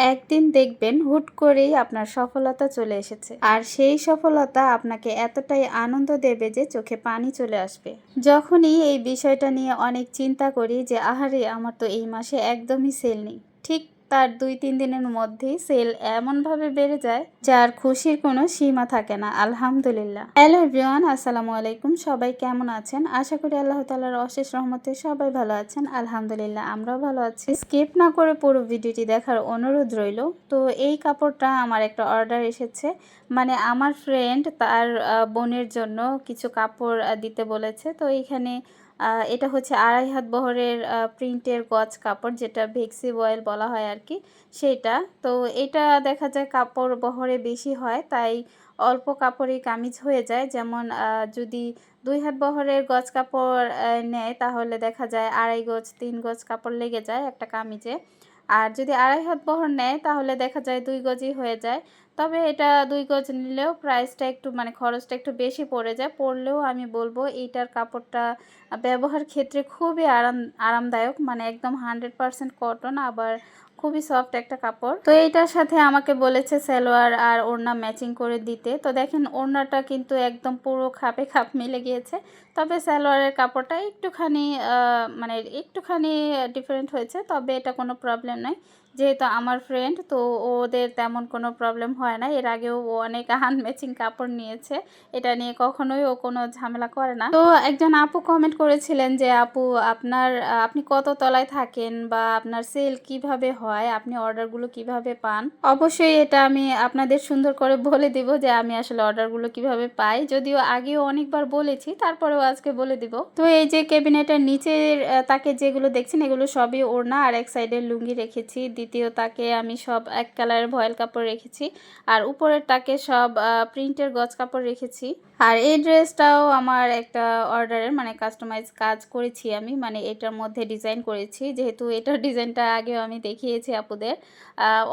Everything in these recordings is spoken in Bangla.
একদিন দেখবেন হুট করেই আপনার সফলতা চলে এসেছে। আর সেই সফলতা আপনাকে এতটাই আনন্দ দেবে যে চোখে পানি চলে আসবে। যখনই এই বিষয়টা নিয়ে অনেক চিন্তা করি যে, আহারে, আমার তো এই মাসে একদমই সেল নেই। ঠিক তার দুই তিন দিনের মধ্যেই সেল এমনভাবে বেড়ে যায় যার খুশির কোনো সীমা থাকে না, আলহামদুলিল্লাহ। হ্যালো এভরিওয়ান, আসসালামু আলাইকুম। সবাই কেমন আছেন? আশা করি আল্লাহ তালার অশেষ রহমতে সবাই ভালো আছেন। আলহামদুলিল্লাহ, আমরাও ভালো আছি। স্কিপ না করে পুরো ভিডিওটি দেখার অনুরোধ রইল। তো এই কাপড়টা আমার একটা অর্ডার এসেছে। মানে আমার ফ্রেন্ড তার বোনের জন্য কিছু কাপড় দিতে বলেছে। তো এইখানে এটা হচ্ছে আড়াই হাত বহরের প্রিন্টের গজ কাপড়, যেটা ভেক্সি বয়েল বলা হয় আর কি, সেটা। তো এটা দেখা যায় কাপড় বহরে বেশি হয়, তাই অল্প কাপড়েই কামিজ হয়ে যায়। যেমন যদি দুই হাত বহরের গজ কাপড় নেয়, তাহলে দেখা যায় আড়াই গজ, তিন গজ কাপড় লেগে যায় একটা কামিজে। আর যদি আড়াই হাত বহর নেয়, তাহলে দেখা যায় দুই গজই হয়ে যায়। তবে এটা দুই গজ নিলেও প্রাইসটা একটু মানে খরচটা একটু বেশি পড়ে যায়। পড়লেও আমি বলব এইটার কাপড়টা ব্যবহার ক্ষেত্রে খুবই আরাম, আরামদায়ক। মানে একদম হান্ড্রেড পারসেন্ট কটন আবার খুবই সফট একটা কাপড়। তো এইটার সাথে আমাকে বলেছে সালোয়ার আর ওড়না ম্যাচিং করে দিতে। তো দেখেন ওড়নাটা কিন্তু একদম পুরো খাপে খাপ মিলে গিয়েছে। তবে সালোয়ারের কাপড়টা একটুখানি মানে একটুখানি ডিফারেন্ট হয়েছে। তবে এটা কোনো প্রবলেম নাই যেহেতু আমার ফ্রেন্ড তো ওদের তেমন কোনো প্রবলেম হয় না। এর আগেও ও অনেক আন ম্যাচিং কাপড় নিয়েছে। এটা নিয়ে কখনোই ও কোনো ঝামেলা করে না। তো একজন আপু কমেন্ট করেছিলেন যে, আপু, আপনার, আপনি কত তলায় থাকেন বা আপনার সেল কীভাবে হয়? আপনি অর্ডারগুলো কীভাবে পান? অবশ্যই এটা আমি আপনাদের সুন্দর করে বলে দিব যে, আমি আসলে অর্ডারগুলো কীভাবে পাই। যদিও আগেও অনেকবার বলেছি, তারপরেও আজকে বলে দিব। তো এই যে ক্যাবিনেটের নিচের তাকে যেগুলো দেখছেন, এগুলো সবই ওড়না আর এক সাইডে লুঙ্গি রেখেছি। দ্বিতীয় তাকে আমি সব এক কালারের ভয়েল কাপড় রেখেছি। আর উপরের তাকে সব প্রিন্টের গজ কাপড় রেখেছি। আর এই ড্রেসটাও আমার একটা অর্ডারের মানে কাস্টমাইজ কাজ করেছি আমি মানে এটার মধ্যে ডিজাইন করেছি। যেহেতু এটার ডিজাইনটা আগেও আমি দেখিয়েছি আপুদের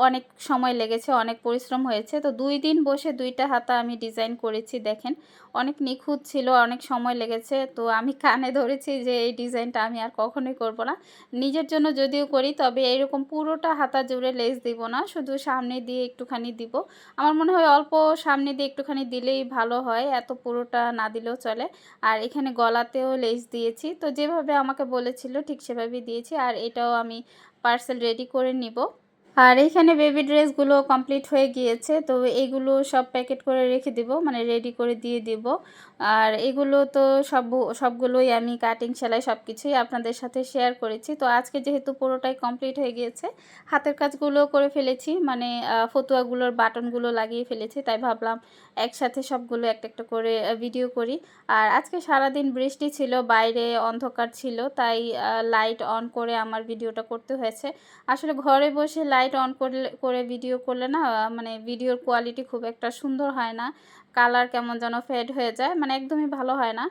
অনেক সময় লেগেছে, অনেক পরিশ্রম হয়েছে। তো দুই দিন বসে দুইটা হাতা আমি ডিজাইন করেছি, দেখেন। অনেক নিখুঁত ছিল, অনেক সময় লেগেছে। তো আমি কানে ধরেছি যে এই ডিজাইনটা আমি আর কখনোই করব না। নিজের জন্য যদিও করি, তবে এরকম পুরোটা হাতা জুড়ে লেস দিব না, শুধু সামনে দিয়ে একটুখানি দিব। আমার মনে হয় অল্প সামনে দিয়ে একটুখানি দিলেই ভালো হয়, এত পুরোটা না দিলেও চলে। আর এখানে গলাতেও লেস দিয়েছি, তো যেভাবে আমাকে বলেছিল ঠিক সেভাবেই দিয়েছি, আর এটাও আমি পার্সেল রেডি করে নিব। আর এখানে বেবি ড্রেসগুলো কমপ্লিট হয়ে গিয়েছে, তো এগুলো সব প্যাকেট করে রেখে দিব মানে রেডি করে দিয়ে দিব। আর এগুলো তো সব, সবগুলোই আমি কাটিং সেলাই সব কিছুই আপনাদের সাথে শেয়ার করেছি। তো আজকে যেহেতু পুরোটাই কমপ্লিট হয়ে গিয়েছে, হাতের কাজগুলো করে ফেলেছি মানে ফতুয়াগুলোর বাটনগুলো লাগিয়ে ফেলেছি, তাই ভাবলাম একসাথে সবগুলো একটা একটা করে ভিডিও করি। আর আজকে সারাদিন বৃষ্টি ছিল, বাইরে অন্ধকার ছিল, তাই লাইট অন করে আমার ভিডিওটা করতে হয়েছে। আসলে ঘরে বসে লাইট অন করলে, করে ভিডিও করলে না মানে ভিডিওর কোয়ালিটি খুব একটা সুন্দর হয় না। কালার কেমন যেন ফেড হয়ে যায় মানে একদমই ভালো হয় না।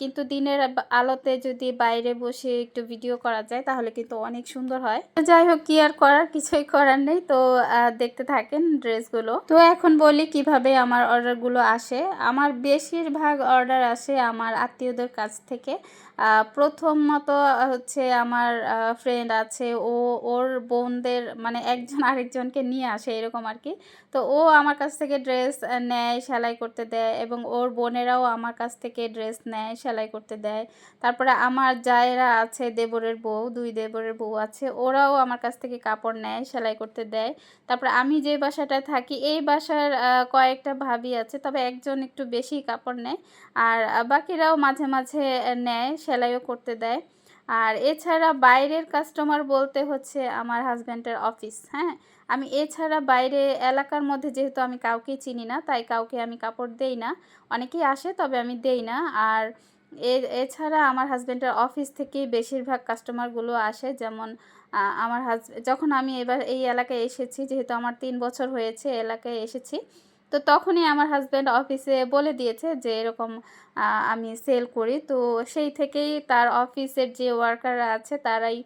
কিন্তু দিনের আলোতে যদি বাইরে বসে একটু ভিডিও করা যায়, তাহলে কিন্তু অনেক সুন্দর হয়। যাই হোক, কি আর করার, কিছুই করার নেই। তো দেখতে থাকেন ড্রেসগুলো। তো এখন বলি কীভাবে আমার অর্ডারগুলো আসে। আমার বেশিরভাগ অর্ডার আসে আমার আত্মীয়দের কাছ থেকে। প্রথমত হচ্ছে আমার ফ্রেন্ড আছে, ও, ওর বোনদের মানে একজন আরেকজনকে নিয়ে আসে এরকম আর কি। তো ও আমার কাছ থেকে ড্রেস নেয়, সেলাই করতে দেয় এবং ওর বোনেরাও আমার কাছ থেকে ড্রেস নেয়, সেলাই করতে দেয়। তারপরে আমার যায়েরা আছে, দেবরের বউ, দুই দেবরের বউ আছে, ওরাও আমার কাছ থেকে কাপড় নেয়, সেলাই করতে দেয়। তারপরে আমি যে বাসাটায় থাকি, এই বাসার কয়েকটা ভাবি আছে, তবে একজন একটু বেশি কাপড় নেয়, আর বাকিরাও মাঝে মাঝে নেয় সেলাইও করতে দেয়। আর এছাড়া বাইরের কাস্টমার বলতে হচ্ছে আমার হাজব্যান্ডের অফিস হ্যাঁ? আমি এছাড়া বাইরে এলাকার মধ্যে যেহেতু আমি কাউকে চিনি না, তাই কাউকে আমি কাপড় দেই না। অনেকেই আসে, তবে আমি দেই না। আর এছাড়া আমার হাজব্যান্ডের অফিস থেকেই বেশিরভাগ কাস্টমারগুলো আসে। যেমন আমার হাজ যখন আমি এবার এই এলাকায় এসেছি, যেহেতু আমার তিন বছর হয়েছে এলাকায় এসেছি তো তখনই আমার হাজব্যান্ড অফিসে বলে দিয়েছে যে, এরকম আমি সেল করি। তো সেই থেকেই তার অফিসের যে ওয়ার্কাররা আছে, তারাই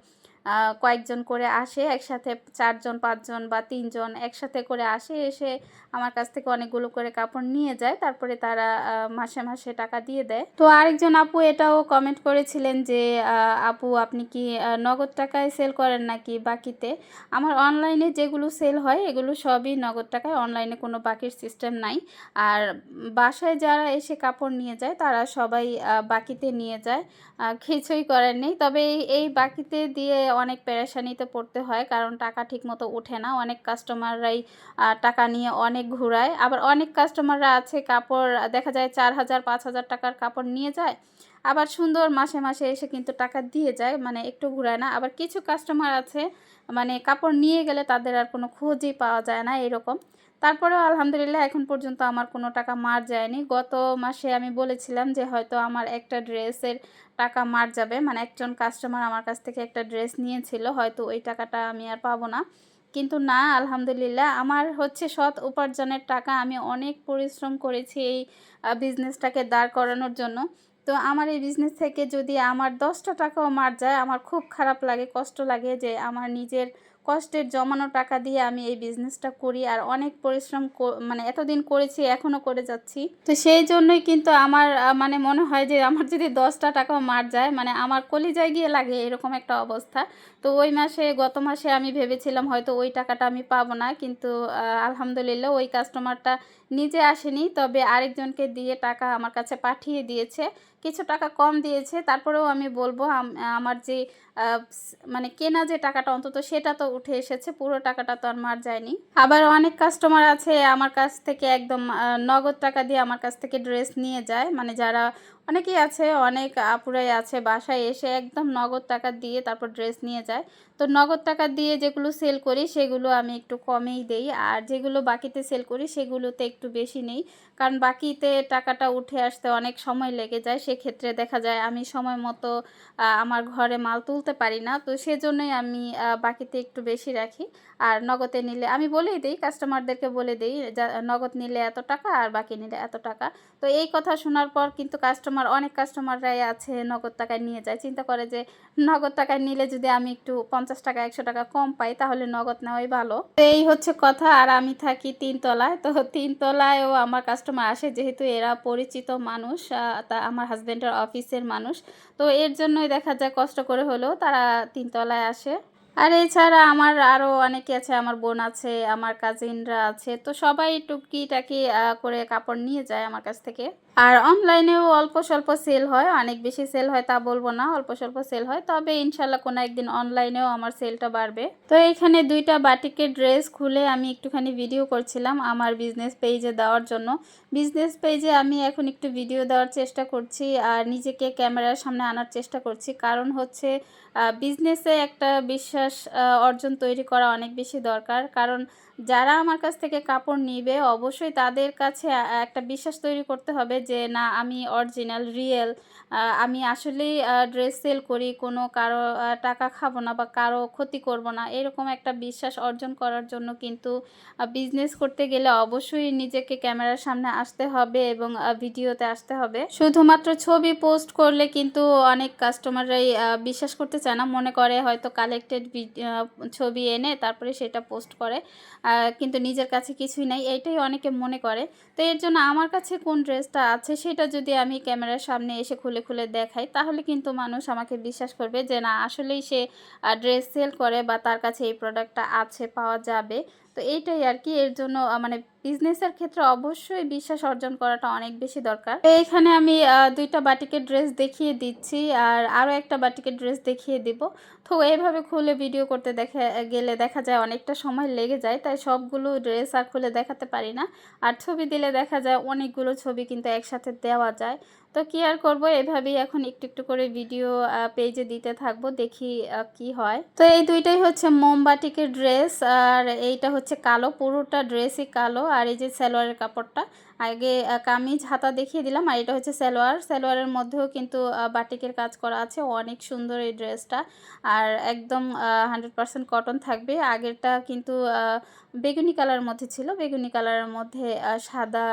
কয়েকজন করে আসে, একসাথে চারজন, পাঁচজন বা তিনজন একসাথে করে আসে, এসে আমার কাছ থেকে অনেকগুলো করে কাপড় নিয়ে যায়, তারপরে তারা মাসে মাসে টাকা দিয়ে দেয়। তো আরেকজন আপু এটাও কমেন্ট করেছিলেন যে আপু আপনি কি নগদ টাকায় সেল করেন নাকি বাকিতে? আমার অনলাইনে যেগুলো সেল হয়, এগুলো সবই নগদ টাকায় অনলাইনে কোনো বাকির সিস্টেম নাই। আর বাসায় যারা এসে কাপড় নিয়ে যায়, তারা সবাই বাকিতে নিয়ে যায় কিছুই করার নেই। তবে এই এই বাকিতে দিয়ে অনেক পেরেশানিতে পড়তে হয়, কারণ টাকা ঠিকমতো ওঠে না। অনেক কাস্টমাররাই টাকা নিয়ে অনেক ঘুরায়। আবার অনেক কাস্টমাররা আছে, কাপড় দেখা যায় চার হাজার, পাঁচ হাজার টাকার কাপড় নিয়ে যায়, আবার সুন্দর মাসে মাসে এসে কিন্তু টাকা দিয়ে যায় মানে একটু ঘুরায় না। আবার কিছু কাস্টমার আছে মানে কাপড় নিয়ে গেলে তাদের আর কোনো খোঁজই পাওয়া যায় না, এরকম। তারপরেও আলহামদুলিল্লাহ এখন পর্যন্ত আমার কোনো টাকা মার যায়নি। গত মাসে আমি বলেছিলাম যে হয়তো আমার একটা ড্রেসের টাকা মার যাবে। মানে একজন কাস্টমার আমার কাছ থেকে একটা ড্রেস নিয়েছিল, হয়তো ওই টাকাটা আমি আর পাবো না। কিন্তু না, আলহামদুলিল্লাহ আমার হচ্ছে সৎ উপার্জনের টাকা আমি অনেক পরিশ্রম করেছি এই বিজনেসটাকে দাঁড় করানোর জন্য। তো আমার এই বিজনেস থেকে যদি আমার দশটা টাকাও মার যায়, আমার খুব খারাপ লাগে, কষ্ট লাগে যে আমার নিজের কষ্টের জমানো টাকা দিয়ে আমি এই বিজনেসটা করি আর অনেক পরিশ্রম মানে এতদিন করেছি, এখনও করে যাচ্ছি। তো সেই জন্যই কিন্তু আমার মানে মনে হয় যে আমার যদি দশটা টাকাও মার যায় মানে আমার কলিজায় গিয়ে লাগে এরকম একটা অবস্থা। তো ওই মাসে, গত মাসে আমি ভেবেছিলাম হয়তো ওই টাকাটা আমি পাবো না, কিন্তু আলহামদুলিল্লাহ ওই কাস্টমারটা নিজে আসেনি। তবে আরেকজনকে দিয়ে টাকা আমার কাছে পাঠিয়ে দিয়েছে। কিছু টাকা কম দিয়েছে, তারপরেও আমি বলব আমার যে মানে কেনা যে টাকাটা অন্তত সেটা তো উঠে এসেছে, পুরো টাকাটা তো আর মার যায়নি। আবার অনেক কাস্টমার আছে আমার কাছ থেকে একদম নগদ টাকা দিয়ে আমার কাছ থেকে ড্রেস নিয়ে যায় মানে যারা অনেকেই আছে, অনেক আপুরাই আছে, বাসায় এসে একদম নগদ টাকা দিয়ে তারপর ড্রেস নিয়ে যায়। তো নগদ টাকা দিয়ে যেগুলো সেল করি, সেগুলো আমি একটু কমেই দেই। আর যেগুলো বাকিতে সেল করি, সেগুলোতে একটু বেশি নেই। কারণ বাকিতে টাকাটা উঠে আসতে অনেক সময় লেগে যায়। সেক্ষেত্রে দেখা যায় আমি সময় মতো আমার ঘরে মাল তুলতে পারি না। তো সেজন্যই আমি বাকিতে একটু বেশি রাখি। আর নগদে নিলে, আমি বলেই দিই কাস্টমারদেরকে বলে দিই নগদ নিলে এত টাকা আর বাকি নিলে এত টাকা। তো এই কথা শোনার পর কিন্তু কাস্টমার অনেক কাস্টমাররাই আছে, নগদ টাকায় নিয়ে যায়। চিন্তা করে যে, নগদ টাকায় নিলে যদি আমি একটু পঞ্চাশ টাকা, একশো টাকা কম পাই, তাহলে নগদ নেওয়াই ভালো। তো এই হচ্ছে কথা, আর আমি থাকি তিনতলায় তো তিনতলায়ও আমার কাস্টমার আসে, যেহেতু এরা পরিচিত মানুষ তা আমার হাজব্যান্ডের অফিসের মানুষ। তো এর জন্যই দেখা যায় কষ্ট করে হলেও তারা তিনতলায় আসে। আর এছাড়া আমার আরও অনেকে আছে, আমার বোন আছে, আমার কাজিনরা আছে, তো সবাই টুকিটাকি করে কাপড় নিয়ে যায় আমার কাছ থেকে। আর অনলাইনেও অল্প স্বল্প সেল হয়, অনেক বেশি সেল হয় তা বলব না, অল্প স্বল্প সেল হয়, তবে ইনশাল্লাহ কোনো একদিন অনলাইনেও আমার সেলটা বাড়বে। তো এখানে দুইটা বাটিকের ড্রেস খুলে আমি একটুখানি ভিডিও করছিলাম আমার বিজনেস পেজে দেওয়ার জন্য। বিজনেস পেজে আমি এখন একটু ভিডিও দেওয়ার চেষ্টা করছি, আর নিজেকে ক্যামেরার সামনে আনার চেষ্টা করছি। কারণ হচ্ছে বিজনেসে একটা বিশ্বাস অর্জন তৈরি করা অনেক বেশি দরকার। কারণ যারা আমার কাছ থেকে কাপড় নিবে, অবশ্যই তাদের কাছে একটা বিশ্বাস তৈরি করতে হবে যে, না, আমি অরিজিনাল রিয়েল আমি আসলেই ড্রেস সেল করি, কোনো কারও টাকা খাব না বা কারও ক্ষতি করব না। এরকম একটা বিশ্বাস অর্জন করার জন্য কিন্তু বিজনেস করতে গেলে অবশ্যই নিজেকে ক্যামেরার সামনে আসতে হবে এবং ভিডিওতে আসতে হবে। শুধুমাত্র ছবি পোস্ট করলে কিন্তু অনেক কাস্টমাররাই বিশ্বাস করতে চায় না, মনে করে হয়তো কালেক্টেড ছবি এনে তারপরে সেটা পোস্ট করে। কিন্তু নিজের কাছে কিছুই নাই, এইটাই অনেকে মনে করে। তো এর জন্য আমার কাছে কোন ড্রেসটা আছে সেটা যদি আমি ক্যামেরার সামনে এসে খুলে খুলে দেখাই, তাহলে কিন্তু মানুষ আমাকে বিশ্বাস করবে যে না, আসলেই সে ড্রেস সেল করে বা তার কাছে এই প্রোডাক্টটা আছে, পাওয়া যাবে। তো এইটাই আর কি এর জন্য মানে বিজনেসের ক্ষেত্রে অবশ্যই বিশ্বাস অর্জন করাটা অনেক বেশি দরকার। এখানে আমি দুইটা বাটিকের ড্রেস দেখিয়ে দিচ্ছি আর আরও একটা বাটিকের ড্রেস দেখিয়ে দিব। তো এইভাবে খুলে ভিডিও করতে দেখা, গেলে দেখা যায় অনেকটা সময় লেগে যায়, তাই সবগুলো ড্রেস আর খুলে দেখাতে পারি না। আর ছবি দিলে দেখা যায় অনেকগুলো ছবি কিন্তু একসাথে দেওয়া যায়। তো কি আর করব? এভাবেই এখন একটু একটু করে ভিডিও পেজে দিতে থাকব, দেখি কি হয়। তো এই দুইটাই হচ্ছে মোমবাটিকের ড্রেস আর এইটা হচ্ছে কালো, পুরোটা ড্রেসই কালো, আর এই যে সালোয়ারের কাপড়টা আগে কামিজ হাতা দেখিয়ে দিলাম, আর এটা হচ্ছে সালোয়ার। সালোয়ারের মধ্যেও কিন্তু বাটিকের কাজ করা আছে। অনেক সুন্দর এই ড্রেসটা। আর একদম হান্ড্রেড পার্সেন্ট কটন থাকবে। আগেরটা কিন্তু বেগুনি কালারের মধ্যে ছিল। বেগুনি কালারের মধ্যে সাদা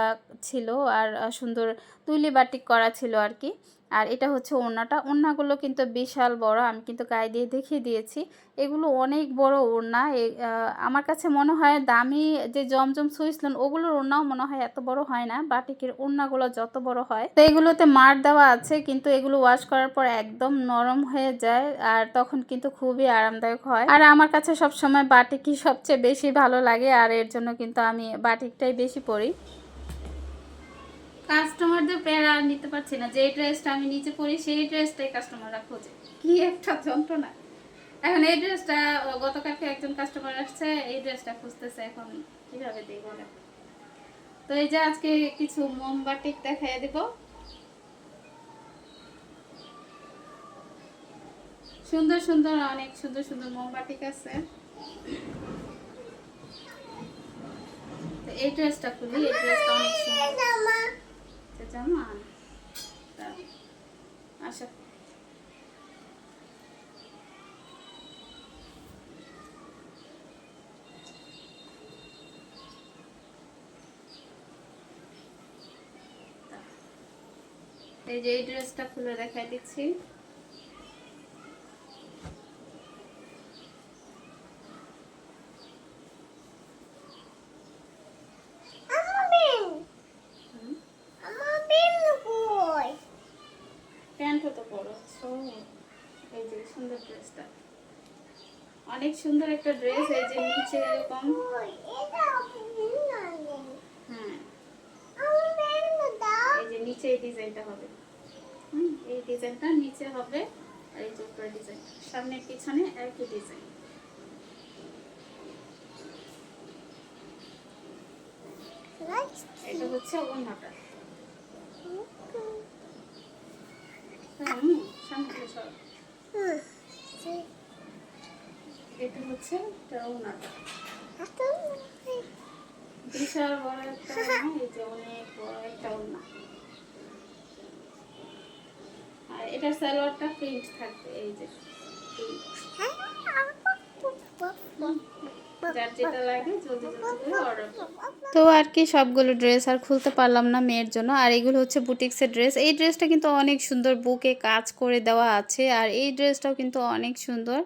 ছিল, আর সুন্দর তুলি বাটিক করা ছিল আর কি। আর এটা হচ্ছে ওড়নাটা। ওড়নাগুলো কিন্তু বিশাল বড়, আমি কিন্তু গায়ে দিয়ে দেখিয়ে দিয়েছি। এগুলো অনেক বড় ওড়না। আমার কাছে মনে হয় দামি যে জমজম সুইসলেন ওগুলোর ওড়নাও মনে হয় এত বড় হয় না। বাটিকের ওড়নাগুলো যত বড় হয়। তো এগুলোতে মার দেওয়া আছে, কিন্তু এগুলো ওয়াশ করার পর একদম নরম হয়ে যায় আর তখন কিন্তু খুবই আরামদায়ক হয়। আর আমার কাছে সবসময় বাটিকই সবচেয়ে বেশি ভালো লাগে আর এর জন্য কিন্তু আমি বাটিকটাই বেশি পরি। কাস্টমারদের প্যারা নিতে পারছি না। যে ড্রেসটা আমি নিচে পরি, সেই ড্রেসটাই কাস্টমাররা খোঁজে। কি একটা যন্ত্রণা। এখন এই ড্রেসটা গতকালকে একজন কাস্টমার আসছে, এই ড্রেসটা খুঁজতেছে এখন কীভাবে দিই বলে তো এই যে আজকে কিছু মোমবাটিক দেখাই দিব। সুন্দর সুন্দর, অনেক সুন্দর সুন্দর মোমবাটিক আছে। এই ড্রেসটা খুলি, এই ড্রেসটা অনেক সুন্দর। আচ্ছা, এই যে এই ড্রেসটা খুলে দেখাই দিচ্ছি হুম, প্যান্টও তো বড় ও, এই যে সুন্দর ড্রেসটা অনেক সুন্দর একটা ড্রেস এই যে নিচে এরকম। হ্যাঁ। এই যে নিচে এই ডিজাইনটা হবে। হুম, এই ডিজাইনটা নিচে হবে আর এই যে উপরে ডিজাইন। সামনে পিছনে একই ডিজাইন। এটা হচ্ছে ওড়নাটা। সামনে এটা হচ্ছে বিশাল বড় একটা এই যে অনেক বড় একটা আর এটার সালোয়ারটা প্রিন্ট থাকবে এই যে। তো আর কি সবগুলো ড্রেস আর খুলতে পারলাম না মেয়ের জন্য। আর এগুলো হচ্ছে বুটিক্সের ড্রেস এই ড্রেসটা কিন্তু অনেক সুন্দর বুকে কাজ করে দেওয়া আছে। আর এই ড্রেসটাও কিন্তু অনেক সুন্দর।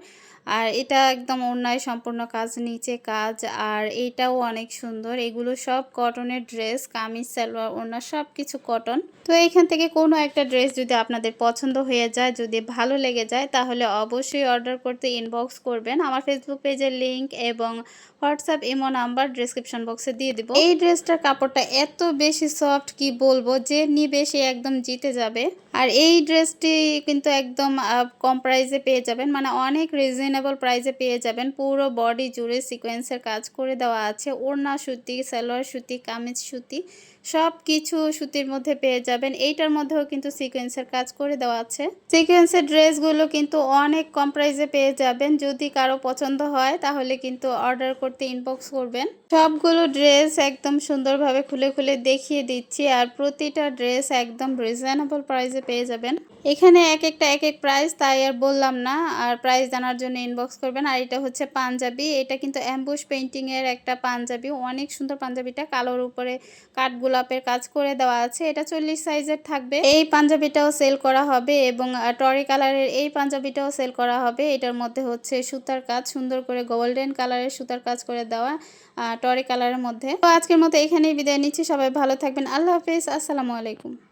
আর এটা একদম অন্যায় সম্পূর্ণ কাজ, নিচে কাজ, আর এইটাও অনেক সুন্দর। এগুলো সব কটনের ড্রেস, কামিজ, সালোয়ার, ওড়না সব কিছু কটন। তো এইখান থেকে কোনো একটা ড্রেস যদি আপনাদের পছন্দ হয়ে যায়, যদি ভালো লেগে যায়, তাহলে অবশ্যই অর্ডার করতে ইনবক্স করবেন। আমার ফেসবুক পেজের লিংক এবং হোয়াটসঅ্যাপ ইমো নাম্বার ডিসক্রিপশন বক্সে দিয়ে দিব। এই ড্রেসটার কাপড়টা এত বেশি সফট কি বলব? যে নিবে, সে একদম জিতে যাবে। আর এই ড্রেসটি কিন্তু একদম কম প্রাইসে পেয়ে যাবেন। মানে অনেক রিজনেবল প্রাইসে পেয়ে যাবেন। পুরো বডি জুড়ে সিকোয়েন্সের কাজ করে দেওয়া আছে। ওড়না সুতি, সালোয়ার সুতি, কামিজ সুতি সব কিছু সুতির মধ্যে পেয়ে যাবেন। এইটার মধ্যেও কিন্তু সিকোয়েন্সের কাজ করে দেওয়া আছে। সিকোয়েন্সের ড্রেসগুলো কিন্তু অনেক কম প্রাইসে পেয়ে যাবেন। যদি কারও পছন্দ হয়, তাহলে কিন্তু অর্ডার করতে ইনবক্স করবেন। সবগুলো ড্রেস একদম সুন্দরভাবে খুলে খুলে দেখিয়ে দিচ্ছি আর প্রতিটা ড্রেস একদম রিজনেবল প্রাইসে পেয়ে যাবেন। এখানে এক একটা, এক এক প্রাইস তাই আর বললাম না। আর প্রাইস জানার জন্য ইনবক্স করবেন। আর এটা হচ্ছে পাঞ্জাবি। এটা কিন্তু অ্যাম্বুশ পেন্টিং এর একটা পাঞ্জাবি। অনেক সুন্দর পাঞ্জাবিটা। কালোর উপরে কাঠ গোলাপের কাজ করে দেওয়া আছে। এটা চল্লিশ সাইজের থাকবে। এই পাঞ্জাবিটাও সেল করা হবে এবং টরি কালারের এই পাঞ্জাবিটাও সেল করা হবে। এটার মধ্যে হচ্ছে সুতার কাজ, সুন্দর করে গোল্ডেন কালারের সুতার কাজ করে দেওয়া টরি কালারের মধ্যে। তো আজকের মতো এখানেই বিদায় নিচ্ছি। সবাই ভালো থাকবেন। আল্লাহ হাফিজ। আসসালামু আলাইকুম।